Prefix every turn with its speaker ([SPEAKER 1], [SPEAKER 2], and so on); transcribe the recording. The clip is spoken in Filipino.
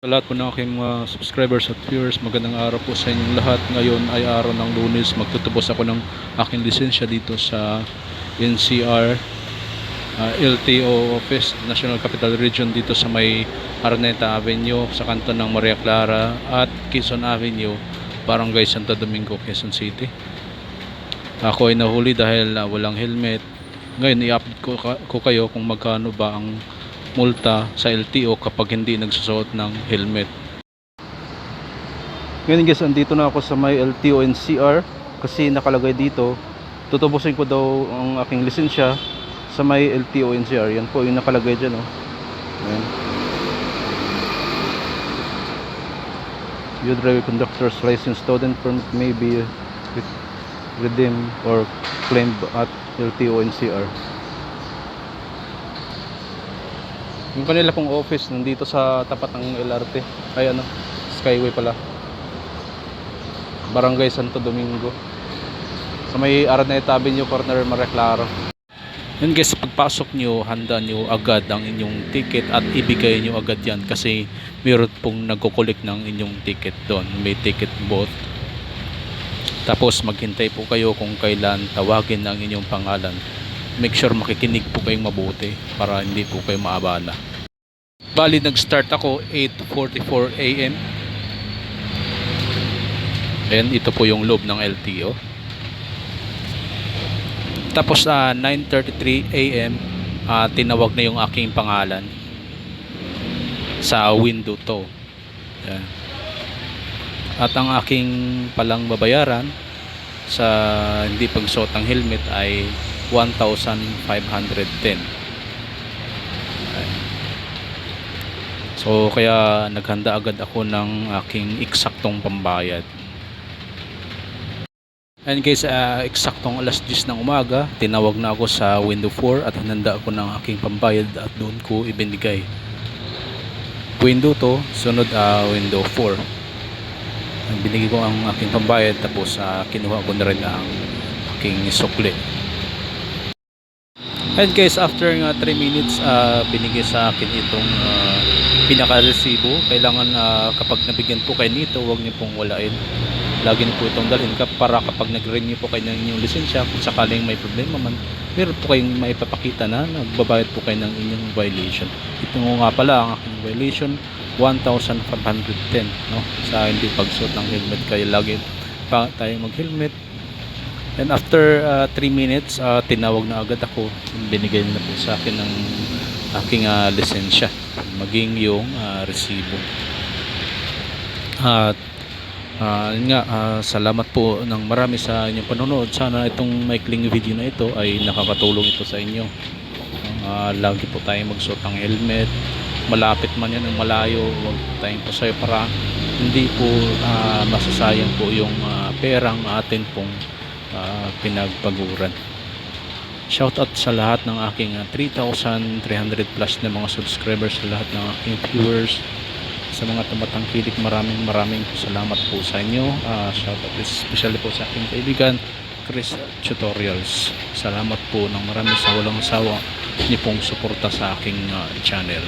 [SPEAKER 1] Sa lahat po ng aking mga subscribers at viewers, magandang araw po sa inyong lahat. Ngayon ay araw ng lunes, magtutubos ako ng aking lisensya dito sa NCR uh, LTO Office, National Capital Region dito sa may Araneta Avenue, sa kanto ng Maria Clara at Quezon Avenue, Barangay Santo Domingo, Quezon City. Ako ay nahuli dahil uh, walang helmet. Ngayon, i-update ko, ko kayo kung magkano ba ang multa sa LTO kapag hindi nagsusuot ng helmet. Ngayon guys, andito na ako sa may LTO NCR kasi nakalagay dito tutubusin ko daw ang aking lisensya sa may LTO NCR. Yan po yung nakalagay dyan. Oh. Ayan. You drive conductor's license student permit may be re- redeemed or claimed at LTO NCR. Yung kanila pong office nandito sa tapat ng LRT. Ay ano, Skyway pala. Barangay Santo Domingo. Sa may Araneta Avenue corner Maria Clara. Yun guys, pagpasok nyo, handa nyo agad ang inyong ticket at ibigay nyo agad yan kasi meron pong nagkukulik ng inyong ticket doon. May ticket booth. Tapos maghintay po kayo kung kailan tawagin ang inyong pangalan. Make sure makikinig po kayong mabuti para hindi po kayo maabala. Bali, nag-start ako 8.44 a.m. Ayan, ito po yung loob ng LTO. Tapos sa 9.33 a.m. ah, tinawag na yung aking pangalan sa window to. Ayan. At ang aking palang babayaran sa hindi pagsuot ng helmet ay 1,510. Ayan. So kaya naghanda agad ako ng aking eksaktong pambayad. And guys, ah, eksaktong alas 10 ng umaga, tinawag na ako sa window 4 at hinanda ako ng aking pambayad at doon ko ibinigay. Window to, sunod ah, window 4. Ang Binigay ko ang aking pambayad tapos ah, kinuha ko na rin ang aking sukli. And guys, after nga 3 minutes, ah, binigay sa akin itong ah, pinaka-resibo. Kailangan ah, kapag nabigyan po kayo nito, huwag niyo pong walain. Lagi niyo po itong dalhin ka para kapag nag-renew po kayo ng inyong lisensya, kung sakaling may problema man, meron po kayong maipapakita na nagbabayad po kayo ng inyong violation. Ito nga pala ang aking violation, 1,510 no? sa hindi pagsuot ng helmet kaya lagi pa tayo mag-helmet And after 3 minutes, ah, tinawag na agad ako. Binigay na po sa akin ng aking ah, lisensya. Maging yung ah, resibo. At yun nga, ah, salamat po ng marami sa inyong panonood. Sana itong maikling video na ito ay nakakatulong ito sa inyo. Ah, lagi po tayong magsuot ng helmet. Malapit man yan ng malayo, huwag tayong pasayo para hindi po ah, masasayang po yung ah, perang atin pong ah, pinagpaguran. Shoutout sa lahat ng aking ah, 3,300 plus na mga subscribers, sa lahat ng aking viewers, sa mga tumatangkilik, maraming maraming salamat po sa inyo. Ah, shoutout especially po sa aking kaibigan, Chris Tutorials. Salamat po ng marami sa walang sawa niyo pong suporta sa aking ah, channel.